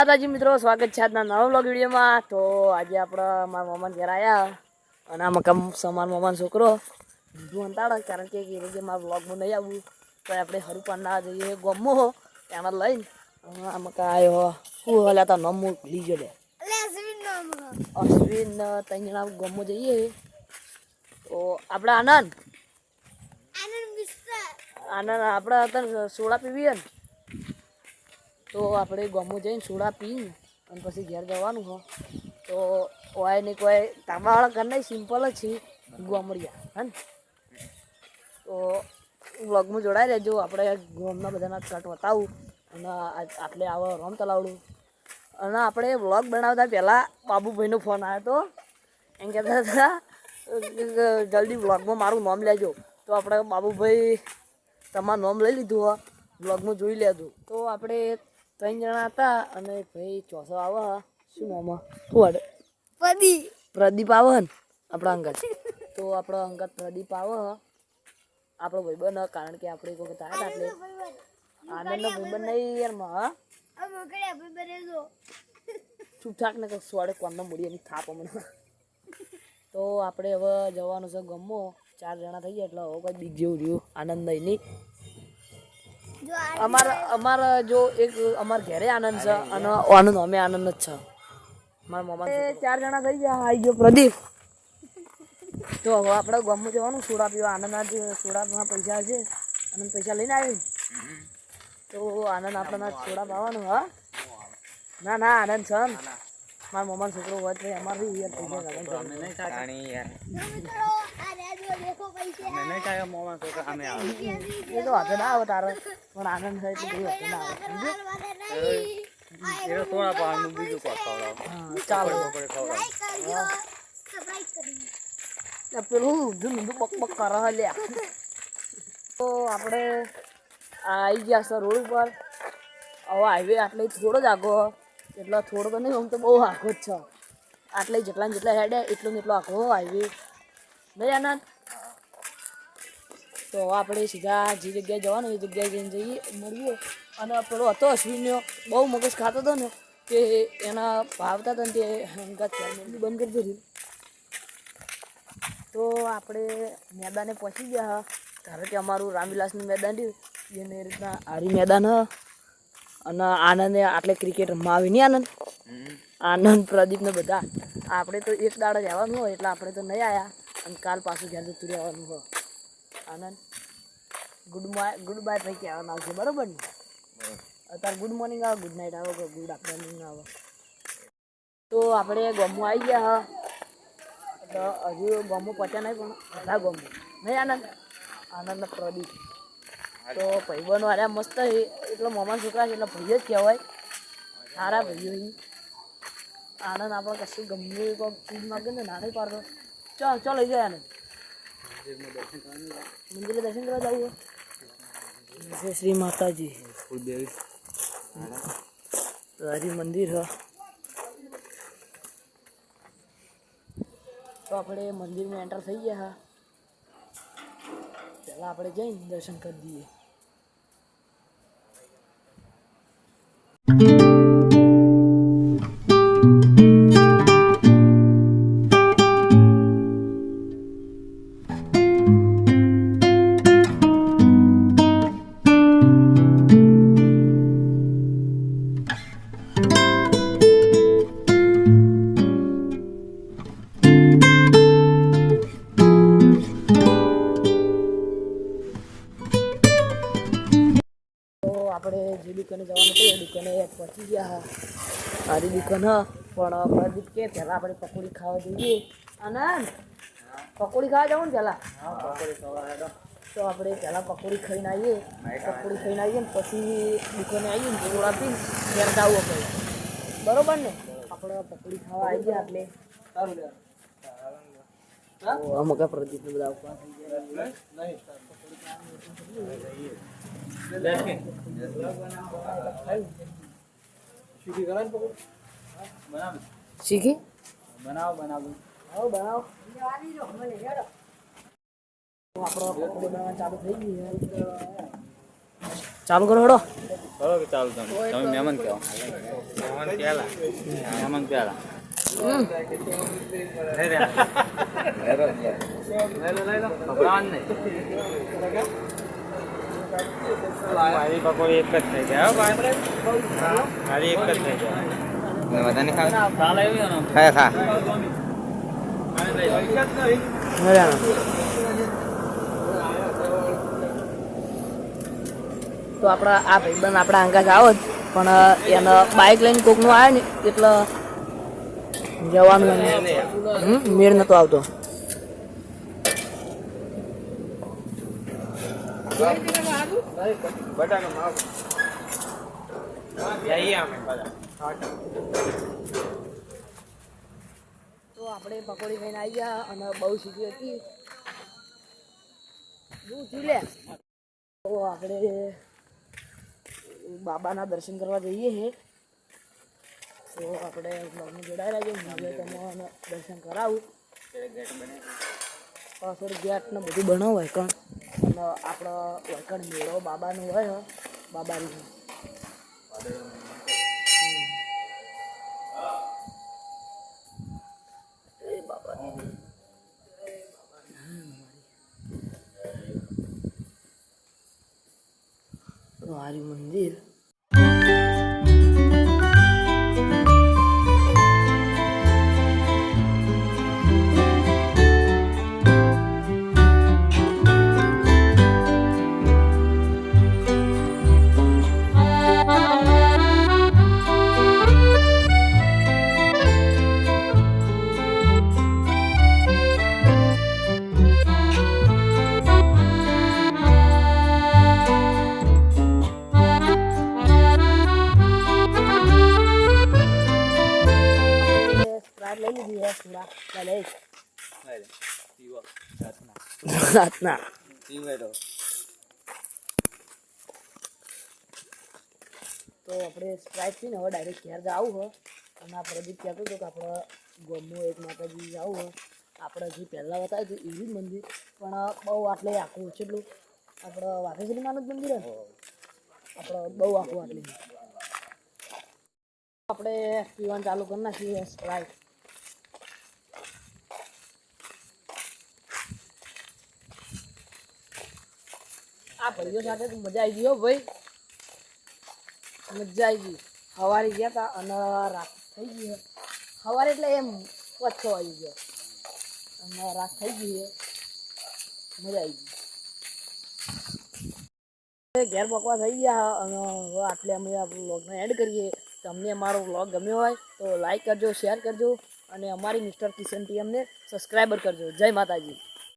માતાજી મિત્રો સ્વાગત છે આજના નવા બ્લોગ વિડીયોમાં. તો આજે આપણે મારા મામા ઘેર આવ્યા અને આમાં કમ સમાન મમાન છોકરો બીજું અંતાડે કારણ કે એ રીતે મારા બ્લોગમાં નહીં આવવું તો આપણે હરુપાન ના જઈએ ગમો એમાં લઈને. આમાં કાં આવ્યો શું હલ્યા તા નમો ભૂલી ગયો લે. અશ્વિન ત્રણ જણા ગમો જઈએ. તો આપણે આનંદ. આનંદ આપણે સોડા પીવીએ ને. તો આપણે ગમો જઈને સોડા પીને અને પછી ઘેર જવાનું હો. તો કોઈ ને કોઈ તાંબાવાળા ઘર નહીં સિમ્પલ જ છે, ગોમડિયા, હે ને? તો વ્લોગમાં જોડાઈ રહેજો. આપણે ગોમના બધાના કટ બતાવું અને આપણે આવો રોમ ચલાવડું. અને આપણે વ્લોગ બનાવતા પહેલાં બાબુભાઈનો ફોન આવ્યો હતો એમ કહેતા હતા, જલ્દી વ્લોગમાં મારું નામ લેજો. તો આપણે બાબુભાઈ તમારું નામ લઈ લીધું હો. વ્લોગમાં જોઈ લેજો. તો આપણે ત્રણ જણા હતા અને ભાઈ ચોસો આવે શું નામ હે? શું વાડે પ્રદીપ. આવે ને? આપણા અંગત. તો આપણો અંગત પ્રદીપ આવે આપણો ભાઈબંધ કારણ કે આપણે એક વખત આવ્યા હતા એટલે આનંદનો ભાઈબંધ નહીં યારમાં હા? છૂટછાક ને કંઈક સ્વાડે કોણનો મૂડી એની થાપ અમને. તો આપણે હવે જવાનું છે ગમો. ચાર જણા થઈ ગયા એટલે હવે કોઈ બીક જેવું રહ્યું. આનંદ નહીં. અમારા અમારા જો એક અમારા ઘરે આનંદ છે અને આનંદ અમે આનંદ જ છે. મારા મામા ચાર જણા થઈ ગયા. આવી ગયો પ્રદીપ. તો હવે આપણે ગામમાં જવાનું સોડા પીવા. આનંદ જ સોડાના પૈસા છે. આનંદ પૈસા લઈને આવી. તો આનંદ આપણને સોડા પાવાનું હા? ના ના આનંદ છે ને. મારા મમ્માનો છોકરો હોય તો અમારે બી યાર. પૈસા લગન છે. એ તો હાથે ના આવે તારે. પણ આનંદ થાય એટલે કોઈ વાંધો ના આવે. સમજ્યો? હા ચાલો. ને પેલું ઊંધું ઊંધું બક બક કરે લ્યા. તો આપણે આવી ગયા છે રોડ ઉપર. હવે હાઈવે આટલે થોડો જ આગો હે. એટલો થોડો નહીં આમ તો બહુ આખો જ છે. આટલે જેટલા ને જેટલા હેડે, એટલો ને એટલો આખો હાઈવે નહીં આનંદ? તો આપણે સીધા જે જગ્યાએ જવાનું, એ જગ્યાએ જઈને જઈએ, મળીએ. અને પેલો હતો અશ્વિનનો, બહુ મગજ ખાતો હતો ને, કે એના ભાવતા હતા ને તે હંગાત બંધ કરી દીધી. તો આપણે મેદાને પહોંચી ગયા. ધારો કે અમારું રામવિલાસનું મેદાન રહ્યું, એને રીતના આરી મેદાન અને આનંદે આટલે ક્રિકેટ રમવા નહીં આનંદ. આનંદ, પ્રદીપ ને બધા. આપણે તો એક દાડા જવાનું હોય, એટલે આપણે તો નહીં આવ્યા અને કાલ પાછું ઘેર જતું રહેવાનું હોય. આનંદ ગુડ બાય ગુડ બાય થઈ કહેવાનું આવશે બરોબર ને? અત્યારે ગુડ મોર્નિંગ આવે ગુડ નાઇટ આવે ગુડ આફ્ટરનૂન આવે. તો આપણે ગમું આવી ગયા હા. તો હજુ ગમું પચ્યા નહીં પણ, બધા ગમું. નહીં આનંદ? આનંદ પ્રદીપ. તો ભાઈબંધો અરે મસ્ત એટલે મોમાં છોકરા છે, એટલે ભાઈ જ કહેવાય. સારા ભાઈઓ આનંદ આપણે કશું ગમે કોઈ ચીજ માગે ને નાની પાડતો ચાલ ચાલ, લઈ જાય આનંદ મંદિરે દર્શન કરવા જવું જય શ્રી માતાજી. હરી મંદિર હા. તો આપણે મંદિરમાં એન્ટર થઈ ગયા હા. પહેલાં આપણે જઈને દર્શન કરી દઈએ. દુકાને જવાનું એ દુકાને પહોંચી ગયા હા. સારી દુકાન હા. પણ પ્રદીપ કે પહેલાં આપણે પકોડી ખાવા જોઈએ. આનંદ પકોડી ખાવા જવું ને પહેલાં તો આપણે પહેલાં પકોડી ખાઈને આવીએ. પકોડી ખાઈને આવીએ ને પછી દુકાને આવીએ ને જોડ આપી ઘેર જવું આપણે બરોબર ને? આપણે પકોડી ખાવા આવી ગયા એટલે. તો અમુક પ્રદીપને બધા ઉપવાસ શીખી બનાવો બનાવો આવો બનાવો ચાલુ થઈ ગઈ છે ચાલુ કરો હડો. કરો કે ચાલુ તમે તમે મહેમાન કહો મહેમાન પહેલા મહેમાન પહેલા હમ. તો આપણા આ ભાઈબંધ આપણા અંગાજ આવો જ, પણ એને બાઇક લઈને કોકનું આવે ને, એટલે જવાનું મેળ નતો આવતો. તો આપણે પકોડી ખાઈને આવી ગયા અને બહુ સીધી હતી. તો આપણે બાબાના દર્શન કરવા જઈએ છે તો આપણે ઘરમાં જોડાયેલા છે હું તમને દર્શન કરાવું. પાછળ ગેટ ને બધું બનાવાય કણ અને આપણો વળકણ મેળો બાબાનો હોય બાબાની. મારી મંદિર. રાતના તો આપણે સ્પ્રાઇટથી ને હવે ડાયરેક્ટ ઘેર જવું હોય અને આ પ્રદીપ કહેતો હતો કે આપણે ગમો એક માતાજી જવું હોય આપણે જે પહેલાં બતાવ્યું હતું એવી જ મંદિર. પણ બહુ આટલે આખું છે એટલું. આપણે વાઘેશ્વરી માનું જ મંદિર હે આપણે બહુ આખું આટલી. આપણે પીવાનું ચાલુ કરી નાખીએ સ્પ્રાઇટ આ ભાઈઓ સાથે તો મજા આવી ગઈ હો ભાઈ. મજા આવી ગઈ. સવારે ગયા હતા અને રાત થઈ ગઈ સવારે એટલે એમ ઓછો આવી ગયો. અને રાત થઈ ગઈ મજા આવી ગઈ. ઘેર પકવા થઈ ગયા અને આટલે અમે આ વ્લોગને એડ કરીએ. તમને અમારો વ્લોગ ગમ્યો હોય તો લાઈક કરજો, શેર કરજો. અને અમારી મિસ્ટર કિશન ટીએમને સબસ્ક્રાઈબર કરજો. જય માતાજી.